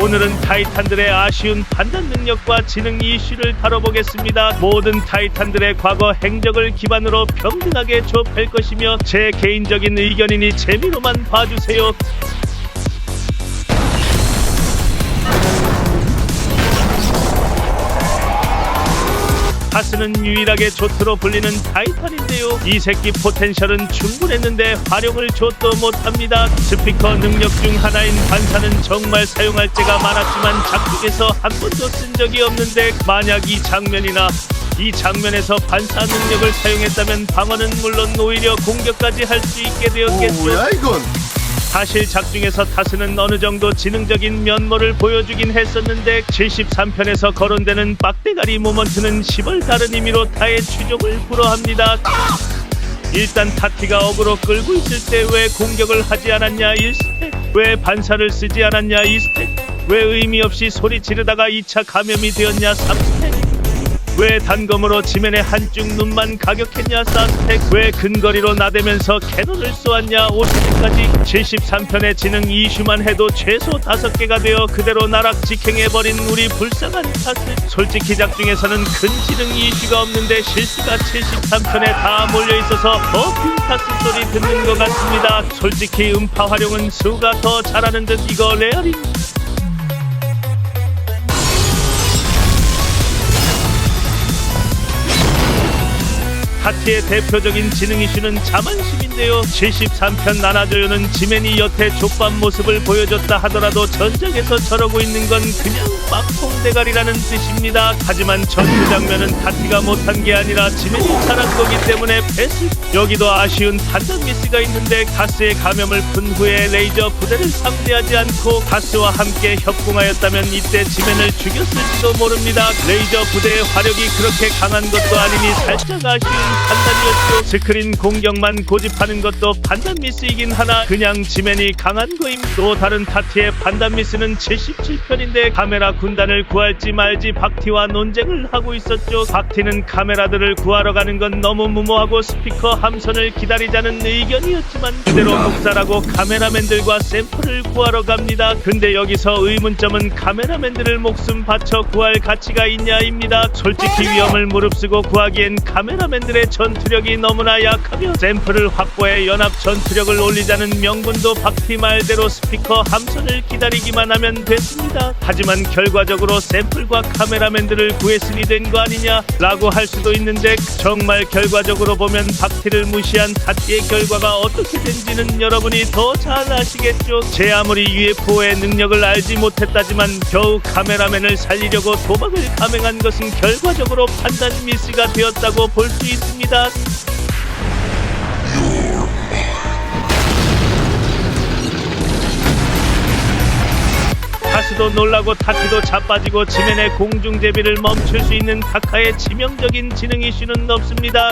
오늘은 타이탄들의 아쉬운 판단 능력과 지능 이슈를 다뤄보겠습니다. 모든 타이탄들의 과거 행적을 기반으로 평등하게 좁힐 것이며 제 개인적인 의견이니 재미로만 봐주세요. 하스는 유일하게 조트로 불리는 타이탄인데요. 이 새끼 포텐셜은 충분했는데 활용을 줬도 못합니다. 스피커 능력 중 하나인 반사는 정말 사용할 때가 많았지만 작중에서 한 번도 쓴 적이 없는데 만약 이 장면이나 이 장면에서 반사 능력을 사용했다면 방어는 물론 오히려 공격까지 할 수 있게 되었겠죠. 뭐야 이건? 사실 작중에서 타스는 어느 정도 지능적인 면모를 보여주긴 했었는데 73편에서 거론되는 빡대가리 모먼트는 시벌 다른 의미로 타의 추종을 불허합니다. 일단 타티가 어그로 끌고 있을 때 왜 공격을 하지 않았냐 1스택? 왜 반사를 쓰지 않았냐 2스택? 왜 의미 없이 소리 지르다가 2차 감염이 되었냐 3스택 왜 단검으로 지면에 한쪽 눈만 가격했냐 사스텍? 왜 근거리로 나대면서 캐논을 쏘았냐? 50까지 73편의 지능 이슈만 해도 최소 5개가 되어 그대로 나락 직행해버린 우리 불쌍한 타스 솔직히 작 중에서는 큰 지능 이슈가 없는데 실수가 73편에 다 몰려있어서 더빈 타스 소리 듣는 것 같습니다. 솔직히 음파 활용은 수가 더 잘하는 듯 이거 레알인 타티의 대표적인 지능 이슈는 자만심인 데요. 73편 나나조요는 지맨이 여태 족밥 모습을 보여줬다 하더라도 전장에서 저러고 있는 건 그냥 빡통 대가리라는 뜻입니다. 하지만 전투 장면은 타티가 못한 게 아니라 지맨이 잘한 거기 때문에 패스. 여기도 아쉬운 판단 미스가 있는데 가스의 감염을 푼 후에 레이저 부대를 상대하지 않고 가스와 함께 협공하였다면 이때 지맨을 죽였을지도 모릅니다. 레이저 부대의 화력이 그렇게 강한 것도 아니니 살짝 아쉬운 판단이었죠. 스크린 공격만 고집 하는 것도 판단 미스이긴 하나 그냥 지맨이 강한 거임. 또 다른 타티의 판단 미스는 77편인데 카메라 군단을 구할지 말지 박티와 논쟁을 하고 있었죠. 박티는 카메라들을 구하러 가는 건 너무 무모하고 스피커 함선을 기다리자는 의견이었지만 그대로 묵살하고 카메라맨들과 샘플을 구하러 갑니다. 근데 여기서 의문점은 카메라맨들을 목숨 바쳐 구할 가치가 있냐입니다. 솔직히 위험을 무릅쓰고 구하기엔 카메라맨들의 전투력이 너무나 약하며 샘플을 확 보해 연합 전투력을 올리자는 명분도 박티 말대로 스피커 함선을 기다리기만 하면 됐습니다. 하지만 결과적으로 샘플과 카메라맨들을 구했으니 된 거 아니냐 라고 할 수도 있는데 정말 결과적으로 보면 박티를 무시한 타티의 결과가 어떻게 된지는 여러분이 더 잘 아시겠죠. 제 아무리 UFO의 능력을 알지 못했다지만 겨우 카메라맨을 살리려고 도박을 감행한 것은 결과적으로 판단 미스가 되었다고 볼 수 있습니다. 타스도 놀라고 타티도 자빠지고 지면의 공중제비를 멈출 수 있는 카카의 치명적인 지능 이슈는 없습니다.